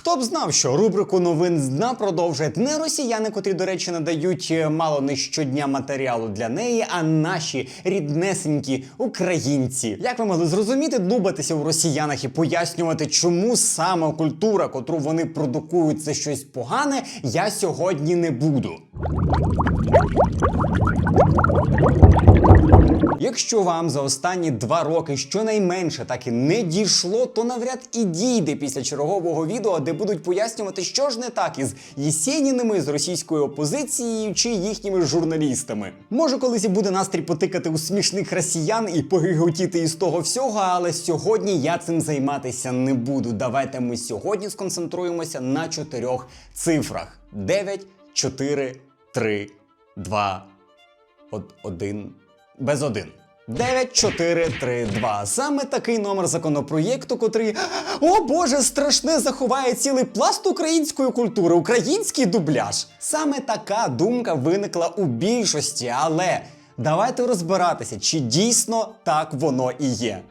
Хто б знав, що рубрику новин з дна продовжують не росіяни, котрі, до речі, надають е, мало не щодня матеріалу для неї, а наші ріднесенькі українці. Як ви могли зрозуміти, дубатися у росіянах і пояснювати, чому саме культура, котру вони продукують, це щось погане, я сьогодні не буду. Якщо вам за останні два роки щонайменше так і не дійшло, то навряд і дійде після чергового відео, де будуть пояснювати, що ж не так із Єсєніними з російською опозицією чи їхніми журналістами. Може, колись і буде настрій потикати у смішних росіян і погиготіти із того всього, але сьогодні я цим займатися не буду. Давайте ми сьогодні сконцентруємося на чотирьох цифрах: 9, 4, 3, 2, 1 без один. 9432. Саме такий номер законопроєкту, котрий, о Боже, страшне заховає цілий пласт української культури, український дубляж. Саме така думка виникла у більшості, але давайте розбиратися, чи дійсно так воно і є.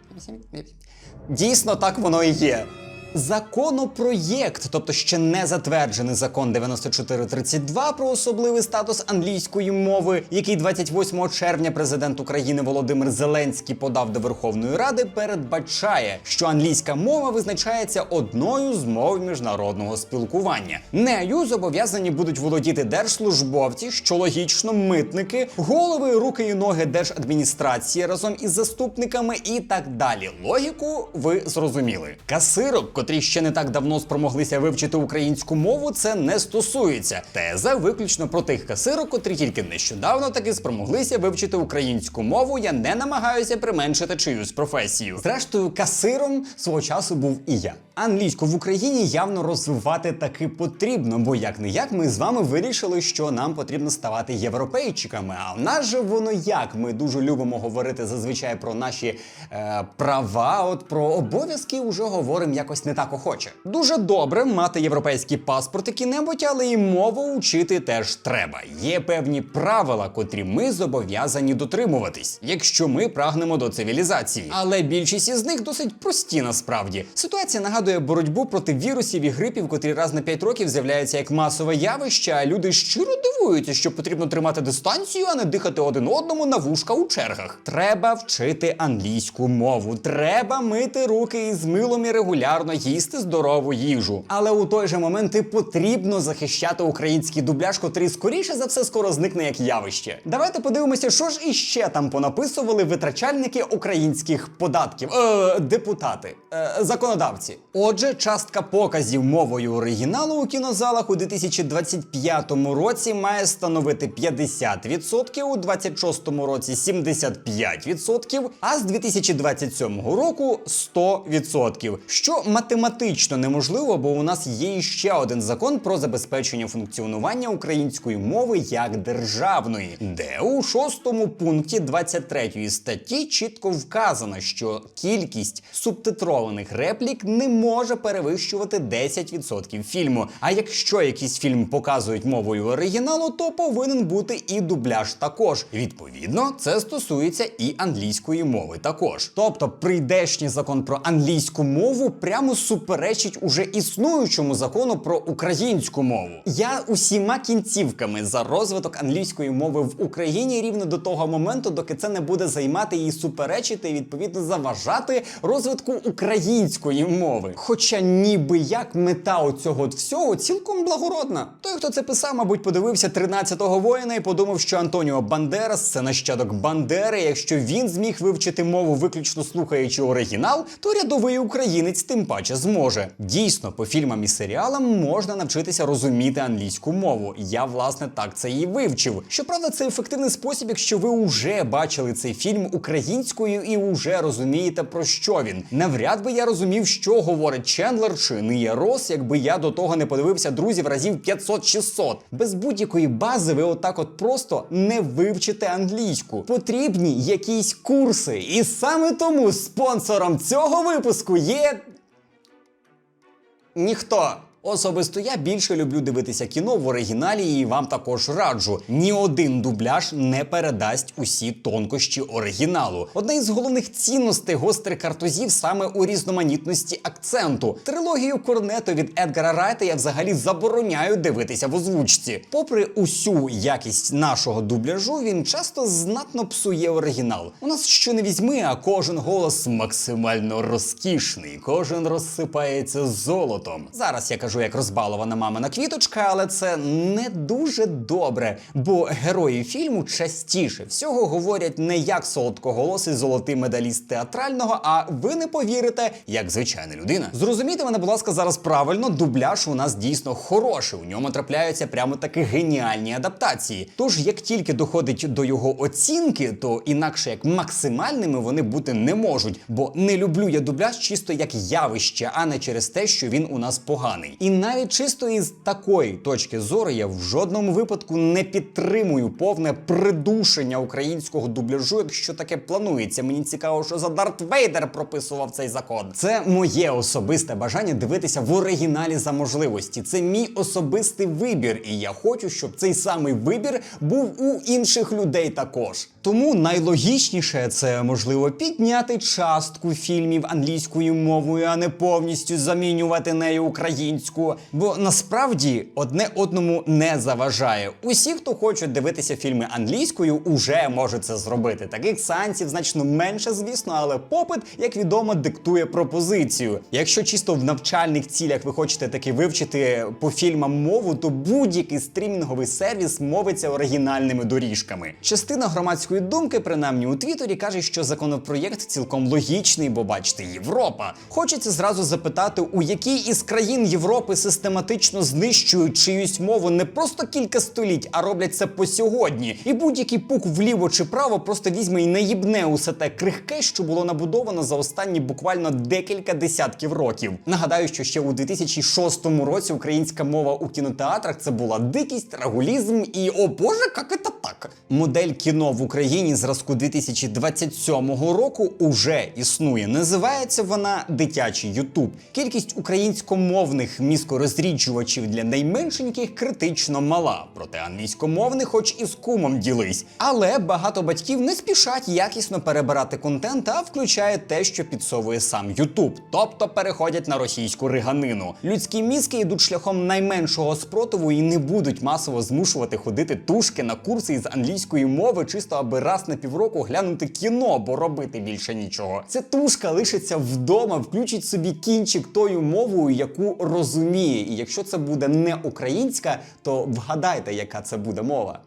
Дійсно, так воно і є. Законопроєкт, тобто ще не затверджений закон 9432 про особливий статус англійської мови, який 28 червня президент України Володимир Зеленський подав до Верховної Ради, передбачає, що англійська мова визначається одною з мов міжнародного спілкування. Нею зобов'язані будуть володіти держслужбовці, що логічно митники, голови, руки і ноги держадміністрації разом із заступниками і так далі. Логіку ви зрозуміли. Касирок, котрі ще не так давно спромоглися вивчити українську мову, це не стосується. Теза виключно про тих касирок, котрі тільки нещодавно таки спромоглися вивчити українську мову. Я не намагаюся применшити чиюсь професію. Зрештою, касиром свого часу був і я. Англійську в Україні явно розвивати таки потрібно, бо як не як ми з вами вирішили, що нам потрібно ставати європейчиками. А в нас же воно як? Ми дуже любимо говорити зазвичай про наші е, права. От про обов'язки вже говоримо якось не так охоче. Дуже добре мати європейський паспорт який-небудь, але і мову вчити теж треба. Є певні правила, котрі ми зобов'язані дотримуватись, якщо ми прагнемо до цивілізації. Але більшість із них досить прості насправді. Ситуація нагадує боротьбу проти вірусів і грипів, котрі раз на 5 років з'являються як масове явище, а люди щиро дивуються, що потрібно тримати дистанцію, а не дихати один одному на вушка у чергах. Треба вчити англійську мову. Треба мити руки із милом і регулярно їсти здорову їжу. Але у той же момент і потрібно захищати український дубляж, котрий скоріше за все скоро зникне як явище. Давайте подивимося, що ж іще там понаписували витрачальники українських податків, е, депутати, е, законодавці. Отже, частка показів мовою оригіналу у кінозалах у 2025 році має становити 50%, у 2026 році 75%, а з 2027 року 100%. Що математично неможливо, бо у нас є ще один закон про забезпечення функціонування української мови як державної, де у шостому пункті 23 статті чітко вказано, що кількість субтитрованих реплік не може перевищувати 10% фільму. А якщо якийсь фільм показують мовою оригіналу, то повинен бути і дубляж також. Відповідно, це стосується і англійської мови також. Тобто, прийдешній закон про англійську мову прямо суперечить уже існуючому закону про українську мову. Я усіма кінцівками за розвиток англійської мови в Україні рівно до того моменту, доки це не буде займати її суперечити і відповідно заважати розвитку української мови. Хоча ніби як мета у цього всього цілком благородна. Той, хто це писав, мабуть, подивився 13-го воїна і подумав, що Антоніо Бандерас це нащадок Бандери. Якщо він зміг вивчити мову, виключно слухаючи оригінал, то рядовий українець тим паче зможе. Дійсно, по фільмам і серіалам можна навчитися розуміти англійську мову. Я власне так це і вивчив. Щоправда, це ефективний спосіб, якщо ви вже бачили цей фільм українською і вже розумієте про що він. Навряд би я розумів, що говорить Чендлер чи не є Рос, якби я до того не подивився друзів разів 500-600. Без будь-якої бази ви отак от просто не вивчите англійську. Потрібні якісь курси. І саме тому спонсором цього випуску є. Ніхто. Особисто я більше люблю дивитися кіно в оригіналі і вам також раджу. Ні один дубляж не передасть усі тонкощі оригіналу. Одна із головних цінностей гострих картузів саме у різноманітності акценту. Трилогію Корнето від Едгара Райта я взагалі забороняю дивитися в озвучці. Попри усю якість нашого дубляжу, він часто знатно псує оригінал. У нас що не візьми, а кожен голос максимально розкішний, кожен розсипається золотом. Зараз я кажу як розбалована мамина квіточка, але це не дуже добре, бо герої фільму частіше всього говорять не як солодкоголосий золотий медаліст театрального, а ви не повірите, як звичайна людина. Зрозумійте мене, будь ласка, зараз правильно, дубляж у нас дійсно хороший. У ньому трапляються прямо таки геніальні адаптації. Тож, як тільки доходить до його оцінки, то інакше як максимальними вони бути не можуть, бо не люблю я дубляж чисто як явище, а не через те, що він у нас поганий. І навіть чисто із такої точки зору я в жодному випадку не підтримую повне придушення українського дубляжу, якщо таке планується. Мені цікаво, що за Дарт Вейдер прописував цей закон. Це моє особисте бажання дивитися в оригіналі за можливості. Це мій особистий вибір, і я хочу, щоб цей самий вибір був у інших людей також. Тому найлогічніше це можливо підняти частку фільмів англійською мовою, а не повністю замінювати нею українську. Бо насправді одне одному не заважає. Усі, хто хочуть дивитися фільми англійською, уже можуть це зробити. Таких сеансів значно менше, звісно, але попит, як відомо, диктує пропозицію. Якщо чисто в навчальних цілях ви хочете таки вивчити по фільмам мову, то будь-який стрімінговий сервіс мовиться оригінальними доріжками. Частина громадської думки, принаймні у Твіттері, каже, що законопроєкт цілком логічний, бо бачите, Європа. Хочеться зразу запитати, у якій із країн Європи систематично знищують чиюсь мову не просто кілька століть, а роблять це по сьогодні. І будь-який пук вліво чи право просто візьме і наїбне усе те крихке, що було набудовано за останні буквально декілька десятків років. Нагадаю, що ще у 2006 році українська мова у кінотеатрах це була дикість, рагулізм і о боже, як це так. Модель кіно в Україні зразку 2027 року уже існує. Називається вона дитячий Ютуб. Кількість українськомовних мізкорозріджувачів для найменшеньких критично мала, проте англійськомовних, хоч і з кумом ділись. Але багато батьків не спішать якісно перебирати контент, а включає те, що підсовує сам Ютуб, тобто переходять на російську риганину. Людські мізки йдуть шляхом найменшого спротиву і не будуть масово змушувати ходити тушки на курси із англійської мови, чисто аби раз на півроку глянути кіно, бо робити більше нічого. Ця тушка лишиться вдома, включить собі кінчик тою мовою, яку розуміє. І якщо це буде не українська, то вгадайте, яка це буде мова.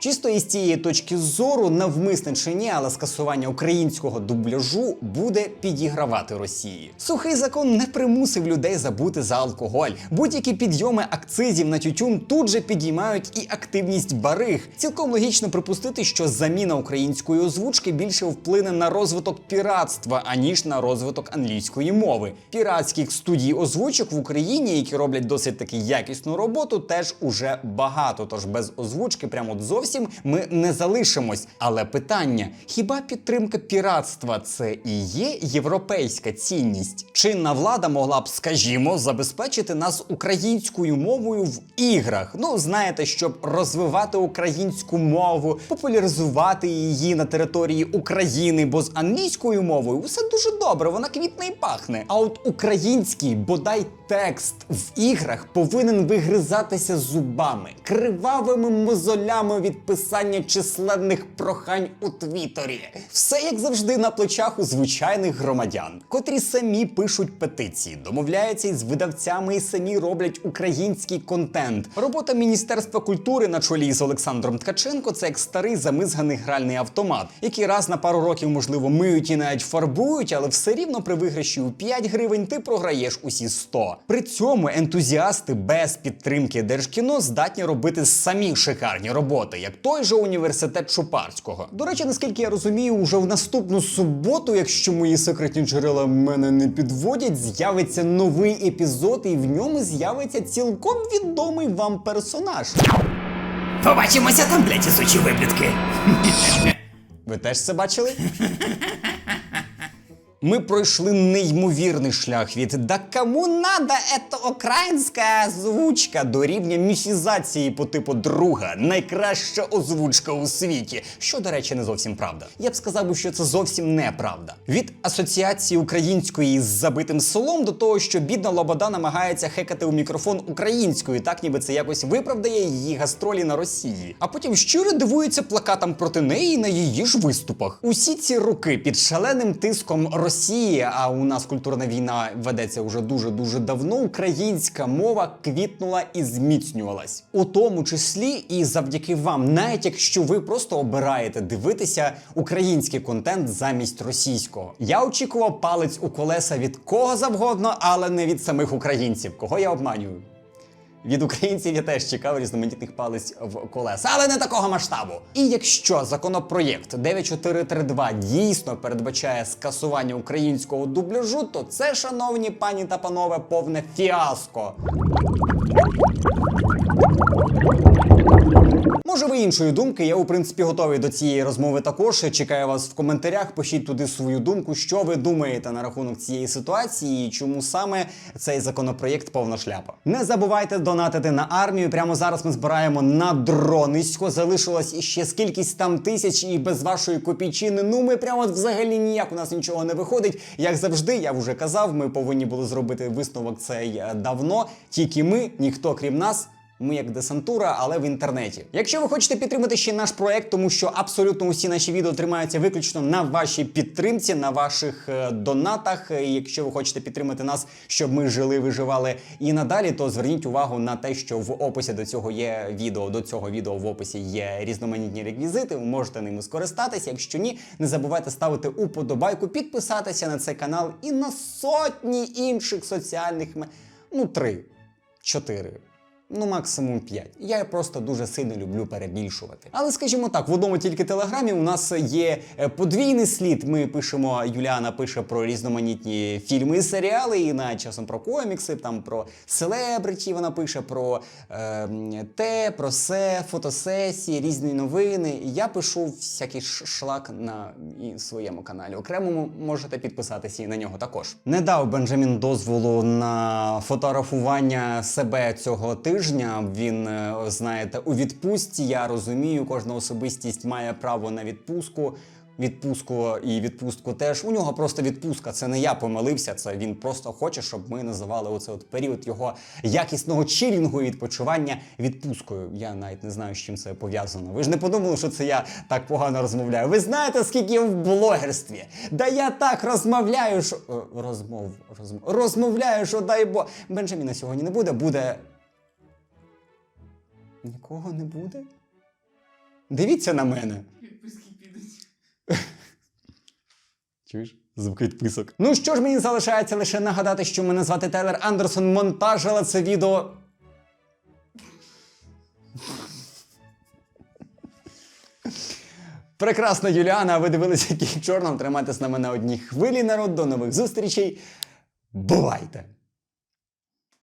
Чисто із цієї точки зору, навмисне чи ні, але скасування українського дубляжу буде підігравати Росії. Сухий закон не примусив людей забути за алкоголь. Будь-які підйоми акцизів на тютюн тут же підіймають і активність бариг. Цілком логічно припустити, що заміна української озвучки більше вплине на розвиток піратства, аніж на розвиток англійської мови. Піратських студій озвучок в Україні, які роблять досить таки якісну роботу, теж уже багато. Тож без озвучки, прямо от зовсім ми не залишимось. Але питання: хіба підтримка піратства це і є європейська цінність? Чинна влада могла б, скажімо, забезпечити нас українською мовою в іграх. Ну, знаєте, щоб розвивати українську мову, популяризувати її на території України, бо з англійською мовою все дуже добре, вона квітне і пахне. А от український, бодай текст в іграх повинен вигризатися зубами, кривавими мозолями від писання численних прохань у Твіттері. Все як завжди на плечах у звичайних громадян, котрі самі пишуть петиції, домовляються із видавцями і самі роблять український контент. Робота Міністерства культури на чолі з Олександром Ткаченко це як старий замизганий гральний автомат, який раз на пару років, можливо, миють і навіть фарбують, але все рівно при виграші у 5 гривень ти програєш усі 100. При цьому ентузіасти без підтримки Держкіно здатні робити самі шикарні роботи, як той же університет Шупарського. До речі, наскільки я розумію, уже в наступну суботу, якщо мої секретні джерела мене не підводять, з'явиться новий епізод, і в ньому з'явиться цілком відомий вам персонаж. Побачимося там, блядь, сучі виблядки. Ви теж це бачили? Ми пройшли неймовірний шлях від «Да кому надо ета українська озвучка» до рівня міфізації по типу друга, найкраща озвучка у світі. Що, до речі, не зовсім правда. Я б сказав, що це зовсім неправда. Від асоціації української з забитим селом до того, що бідна Лобода намагається хекати у мікрофон українською, так ніби це якось виправдає її гастролі на Росії. А потім щиро дивується плакатам проти неї на її ж виступах. Усі ці роки під шаленим тиском Росії, а у нас культурна війна ведеться вже дуже дуже давно. Українська мова квітнула і зміцнювалась, у тому числі і завдяки вам, навіть якщо ви просто обираєте дивитися український контент замість російського. Я очікував палець у колеса від кого завгодно, але не від самих українців. Кого я обманюю? Від українців я теж чекав різноманітних палець в колеса, але не такого масштабу. І якщо законопроєкт 9432 дійсно передбачає скасування українського дубляжу, то це, шановні пані та панове, повне фіаско. Може, ви іншої думки? Я у принципі готовий до цієї розмови також. Чекаю вас в коментарях. Пишіть туди свою думку, що ви думаєте на рахунок цієї ситуації, і чому саме цей законопроєкт повна шляпа. Не забувайте донатити на армію. Прямо зараз ми збираємо на дронисько. Залишилось іще скількись там тисяч, і без вашої копійчини. Ну ми прямо взагалі ніяк у нас нічого не виходить. Як завжди, я вже казав, ми повинні були зробити висновок цей давно. Тільки ми, ніхто крім нас. Ми як десантура, але в інтернеті. Якщо ви хочете підтримати ще наш проект, тому що абсолютно усі наші відео тримаються виключно на вашій підтримці, на ваших е, донатах. І якщо ви хочете підтримати нас, щоб ми жили, виживали і надалі, то зверніть увагу на те, що в описі до цього є відео. До цього відео в описі є різноманітні реквізити. Ви можете ними скористатися. Якщо ні, не забувайте ставити уподобайку, підписатися на цей канал і на сотні інших соціальних ме- ну три, чотири. Ну, максимум 5. Я просто дуже сильно люблю перебільшувати. Але скажімо так, в одному тільки телеграмі у нас є е, подвійний слід. Ми пишемо, Юліана пише про різноманітні фільми і серіали, і навіть часом про комікси, там про селебриті. Вона пише про е, те, про се, фотосесії, різні новини. Я пишу всякий шлак на своєму каналі. Окремо можете підписатися і на нього також. Не дав Бенджамін дозволу на фотографування себе цього тижня. Він, е, знаєте, у відпустці. Я розумію, кожна особистість має право на відпустку. Відпустку і відпустку теж. У нього просто відпустка. Це не я помилився. Це він просто хоче, щоб ми називали оце от період його якісного чилінгу і відпочивання відпусткою. Я навіть не знаю, з чим це пов'язано. Ви ж не подумали, що це я так погано розмовляю. Ви знаєте, скільки я в блогерстві? Да я так розмовляю, що Е, розмов, розмов розмовляю, що дай Бог. Бенджаміна сьогодні не буде. Буде. Нікого не буде? Дивіться на мене. Чуєш? Звук відписок. Ну що ж, мені залишається лише нагадати, що мене звати Тайлер Андерсон. Монтажила це відео. Прекрасна Юліана, ви дивилися Кіт Чорном. Тримайтесь на мене одній хвилі, народ. До нових зустрічей. Бувайте!